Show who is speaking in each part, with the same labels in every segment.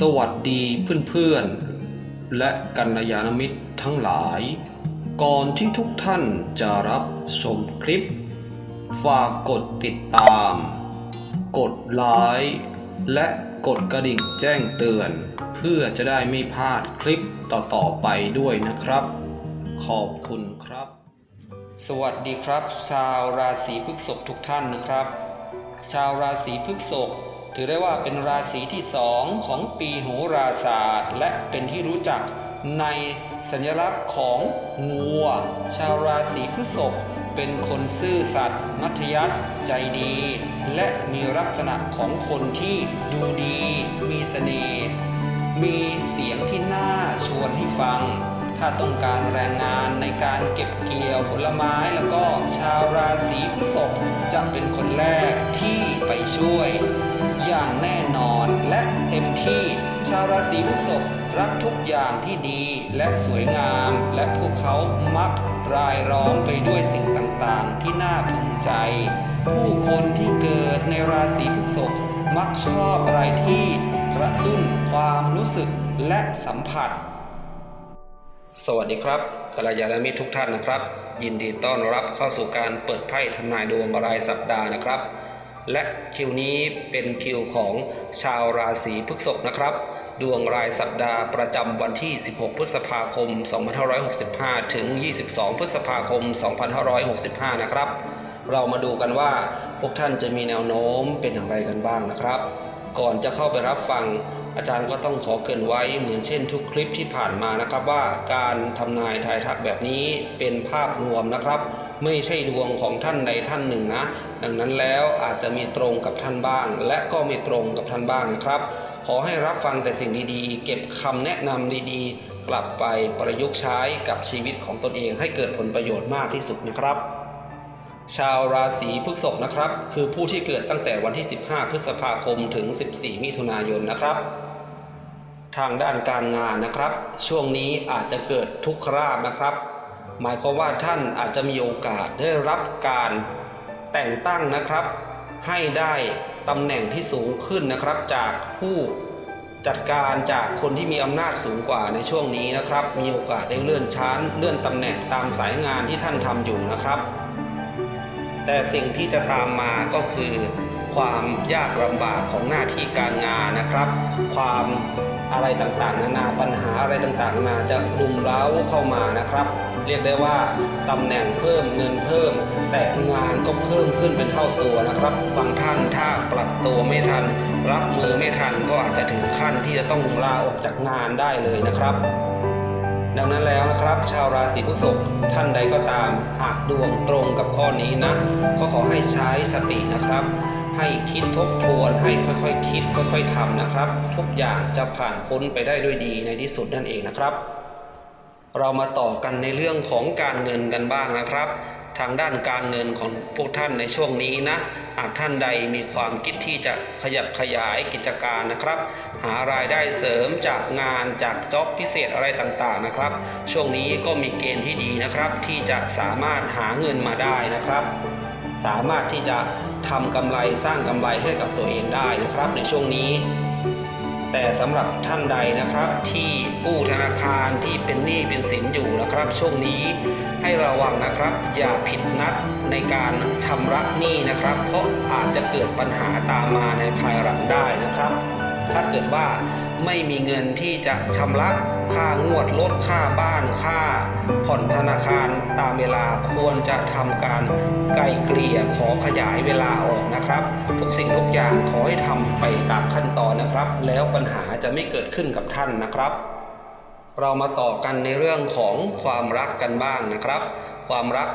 Speaker 1: สวัสดีเพื่อนๆ และกัลยาณมิตรทั้งหลาย ก่อนที่ทุกท่านจะรับชมคลิป ฝากกดติดตาม กดไลค์และกดกระดิ่งแจ้งเตือน เพื่อจะได้ไม่พลาดคลิปต่อๆไปด้วยนะครับ ขอบคุณครับ สวัสดีครับ ชาวราศีพฤษภทุกท่านนะครับ ชาวราศีพฤษภ ถือได้ว่าเป็นราศีที่สองของปีโหราศาสตร์ และเป็นที่รู้จักในสัญลักษณ์ของงัว ชาวราศีพฤษภเป็นคนซื่อสัตย์มัธยัสถ์ใจดี และมีลักษณะของคนที่ดูดี มีเสน่ห์มีเสียงที่น่าชวนให้ฟัง ถ้าต้องการแรงงานในการเก็บเกี่ยวผลไม้แล้วก็ชาวราศีพฤษภจะเป็นคนแรกที่ไปช่วย เต็มที่ ชาวราศีพฤษภรักทุกอย่างที่ดีและสวยงาม และพวกเขามักรายล้อมไปด้วยสิ่งต่างๆ ที่น่าพึงใจ ผู้คนที่เกิดในราศีพฤษภมักชอบอะไรที่กระตุ้นความรู้สึกและสัมผัส สวัสดีครับกัลยาณมิตรทุกท่านนะครับ ยินดีต้อนรับเข้าสู่การเปิดไพ่ทำนายดวงรายสัปดาห์นะครับ และคิวนี้เป็นคิวของชาวราศีพฤษภนะครับ ดวงรายสัปดาห์ประจำวันที่ 16 พฤษภาคม 2565 ถึง 22 พฤษภาคม 2565 นะครับ เรามาดูกันว่าพวกท่านจะมีแนวโน้มเป็นอย่างไรกันบ้างนะครับ ก่อนจะเข้าไปรับฟัง อาจารย์ก็ต้องขอเกินไว้เหมือนเช่นทุกคลิปที่ผ่านมานะครับว่าการทำนายทายทักแบบนี้เป็นภาพรวมนะครับ ไม่ใช่ดวงของท่านใดท่านหนึ่งนะ ดังนั้นแล้วอาจจะมีตรงกับท่านบ้าง และก็ไม่ตรงกับท่านบ้างนะครับ ขอให้รับฟังแต่สิ่งดีๆ เก็บคำแนะนำดีๆ กลับไปประยุกต์ใช้กับชีวิตของตนเองให้เกิดผลประโยชน์มากที่สุดนะครับ ชาวราศีพฤษภนะครับ คือผู้ที่เกิดตั้งแต่วันที่ 15 พฤษภาคมถึง 14 มิถุนายนนะครับ ทางด้านการงานนะครับ ช่วงนี้อาจจะเกิดทุกขราบนะครับ หมายความว่าท่านอาจจะมีโอกาสได้รับการแต่งตั้งนะครับ ให้ได้ตำแหน่งที่สูงขึ้นนะครับ จากผู้จัดการจากคนที่มีอำนาจสูงกว่าในช่วงนี้นะครับ มีโอกาสได้เลื่อนชั้น เลื่อนตำแหน่งตามสายงานที่ท่านทำอยู่นะครับ แต่สิ่งที่จะตามมาก็คือความยากลำบากของหน้าที่การงานนะครับ ความอะไรต่างๆ นานาปัญหาอะไรต่างๆ นานาจะรุมเร้าเข้ามานะครับ เรียกได้ว่าตำแหน่งเพิ่มเงินเพิ่ม แต่งานก็เพิ่มขึ้นเป็นเท่าตัวนะครับ บางท่านถ้าปรับตัวไม่ทัน รับมือไม่ทันก็อาจจะถึงขั้นที่จะต้องลาออกจากงานได้เลยนะครับ ดังนั้นแล้วนะครับ ชาวราศีพฤษภท่านใดก็ตาม หากดวงตรงกับข้อนี้นะ ก็ขอให้ใช้สตินะครับ ให้คิดทบทวนให้ค่อยๆคคิดค่อยๆทำนะครับ ทุกอย่างจะผ่านพ้นไปได้ด้วยดีในที่สุดนั่นเองนะครับ เรามาต่อกันในเรื่องของการเงินกันบ้างนะครับ ทางด้านการเงินของพวกท่านในช่วงนี้นะ หากท่านใดมีความคิดที่จะขยับขยายกิจการนะครับ หารายได้เสริมจากงานจากจ็อบพิเศษอะไรต่างๆนะครับ ช่วงนี้ก็มีเกณฑ์ที่ดีนะครับ ที่จะสามารถหาเงินมาได้นะครับ สามารถที่จะทำกำไรสร้างกำไรให้กับตัวเองได้นะครับ ในช่วงนี้ แต่สำหรับท่านใดนะครับที่กู้ธนาคารที่เป็นหนี้เป็นสินอยู่นะครับ ช่วงนี้ให้ระวังนะครับอย่าผิดนัดในการชำระหนี้นะครับ เพราะอาจจะเกิดปัญหาตามมาในภายหลังได้นะครับ ถ้าเกิดว่า ไม่มีเงินที่จะชำระค่างวดรถค่าบ้านค่า ผ่อนธนาคารตามเวลาควรจะทำการไกลเกลี่ยขอขยายเวลาออกนะครับ ทุกสิ่งทุกอย่างขอให้ทำไปตามขั้นตอนนะครับ แล้วปัญหาจะไม่เกิดขึ้นกับท่านนะครับ เรามาต่อกันในเรื่องของความรักกันบ้างนะครับ ความรัก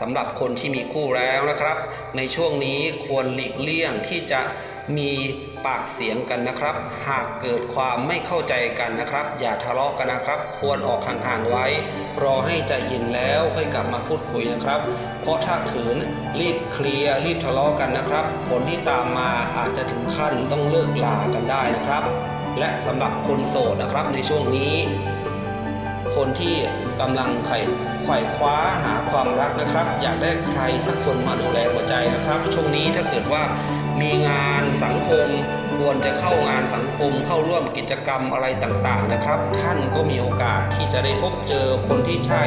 Speaker 1: สำหรับคนที่มีคู่แล้วนะครับ ในช่วงนี้ควรหลีกเลี่ยงที่จะ มีปากเสียงกันนะครับ หากเกิดความไม่เข้าใจกันนะครับ อย่าทะเลาะกันนะครับ ควรออกห่างๆไว้ รอให้ใจเย็นแล้วค่อยกลับมาพูดคุยนะครับ เพราะถ้าขืนรีบเคลียร์รีบทะเลาะกันนะครับ ผลที่ตามมาอาจจะถึงขั้นต้องเลิกลากันได้นะครับ และสำหรับคนโสดนะครับในช่วงนี้คนที่กำลังไขไขว่คว้าหาความรักนะครับ อยากได้ใครสักคนมาดูแลหัวใจนะครับ ช่วงนี้ถ้าเกิดว่า มีงานสังคม ควรจะเข้างานสังคมเข้าร่วมกิจกรรมอะไรต่างๆนะครับ ท่านก็มีโอกาสที่จะได้พบเจอคนที่ใช่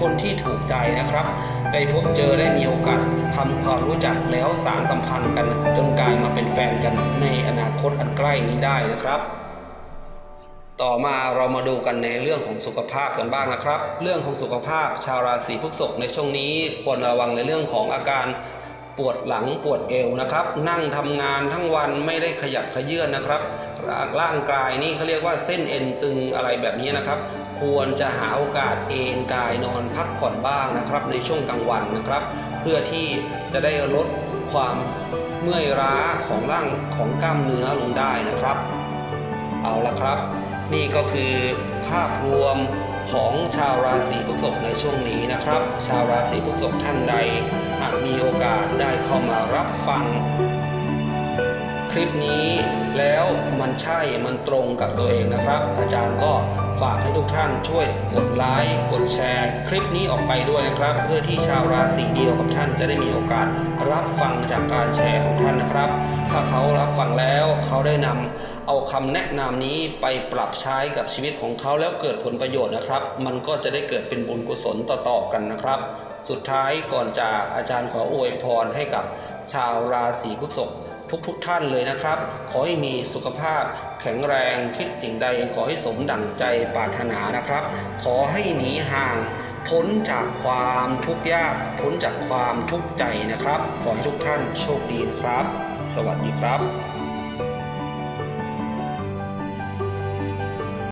Speaker 1: คนที่ถูกใจนะครับ ได้พบเจอได้มีโอกาสทำความรู้จักแล้วสารสัมพันธ์กัน จนกลายมาเป็นแฟนกันในอนาคตอันใกล้นี้ได้นะครับต่อมาเรามาดูกันในเรื่องของสุขภาพกันบ้างนะครับ เรื่องของสุขภาพชาวราศีพฤษภในช่วงนี้ควรระวังในเรื่องของอาการ ปวดหลังปวดเอวนะครับ นั่งทำงานทั้งวันไม่ได้ขยับขยื่นนะครับ ร่างกายนี่เขาเรียกว่าเส้นเอ็นตึงอะไรแบบนี้นะครับควรจะหาโอกาสเอนกายนอนพักผ่อนบ้างนะครับ ในช่วงกลางวันนะครับ เพื่อที่จะได้ลดความเมื่อยล้าของร่างของกล้ามเนื้อลงได้นะครับ เอาละครับ นี่ก็คือภาพรวมของชาวราศีพฤษภในช่วงนี้นะครับ ชาวราศีพฤษภท่านใด มีโอกาสได้เข้ามารับฟัง ลิปนี้ แล้วมันใช่มันตรงกับตัวเองนะครับ อาจารย์ก็ฝากให้ทุกท่านช่วยกดไลค์กดแชร์ คลิปนี้ออกไปด้วยนะครับ เพื่อที่ชาวราศีเดียวกับท่านจะได้มีโอกาสรับฟังจากการแชร์ของท่านนะครับ ถ้าเขารับฟังแล้วเขาได้นำเอาคำแนะนำนี้ไปปรับใช้กับชีวิตของเขาแล้วเกิดผลประโยชน์นะครับ มันก็จะได้เกิดเป็นบุญกุศลต่อๆกันนะครับสุดท้ายก่อนจากอาจารย์ขออวยพรให้กับชาวราศีพฤษภ ทุกๆทท่านเลยนะครับ ขอให้มีสุขภาพแข็งแรงคิดสิ่งใดขอให้สมดั่งใจปรารถนานะครับ ขอให้หนีห่าง พ้นจากความทุกข์ยาก พ้นจากความทุกข์ใจนะครับ ขอให้ทุกท่านโชคดีนะครับ สวัสดีครับ